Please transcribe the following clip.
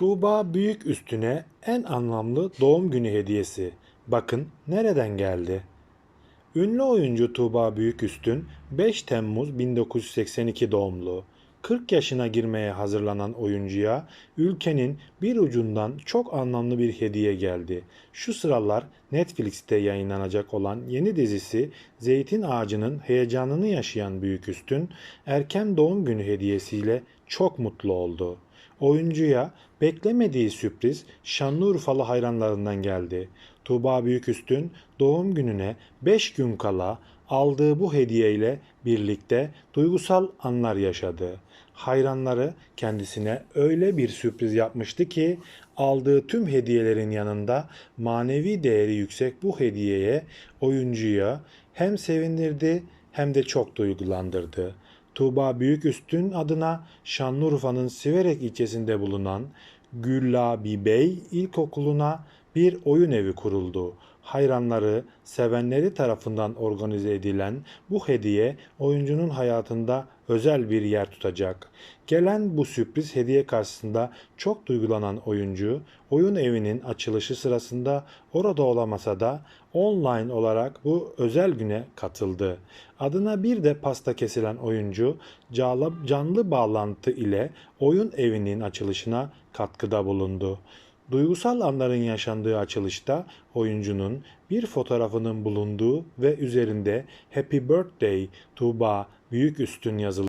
Tuğba Büyük Üstüne en anlamlı doğum günü hediyesi. Bakın nereden geldi? Ünlü oyuncu Tuğba Büyüküstün 5 Temmuz 1982 doğumlu. 40 yaşına girmeye hazırlanan oyuncuya ülkenin bir ucundan çok anlamlı bir hediye geldi. Şu sıralar Netflix'te yayınlanacak olan yeni dizisi Zeytin Ağacı'nın heyecanını yaşayan Büyüküstün erken doğum günü hediyesiyle çok mutlu oldu. Oyuncuya beklemediği sürpriz Şanlıurfalı hayranlarından geldi. Tuğba Büyüküstün doğum gününe 5 gün kala aldığı bu hediyeyle birlikte duygusal anlar yaşadı. Hayranları kendisine öyle bir sürpriz yapmıştı ki aldığı tüm hediyelerin yanında manevi değeri yüksek bu hediyeye oyuncuya hem sevindirdi hem de çok duygulandırdı. Tuğba Büyüküstün adına Şanlıurfa'nın Siverek ilçesinde bulunan Güllabi Bey İlkokulu'na bir oyun evi kuruldu. Hayranları, sevenleri tarafından organize edilen bu hediye oyuncunun hayatında özel bir yer tutacak. Gelen bu sürpriz hediye karşısında çok duygulanan oyuncu, oyun evinin açılışı sırasında orada olamasa da online olarak bu özel güne katıldı. Adına bir de pasta kesilen oyuncu canlı, bağlantı ile oyun evinin açılışına katkıda bulundu. Duygusal anların yaşandığı açılışta oyuncunun bir fotoğrafının bulunduğu ve üzerinde Happy Birthday Tuğba büyük üstün yazılı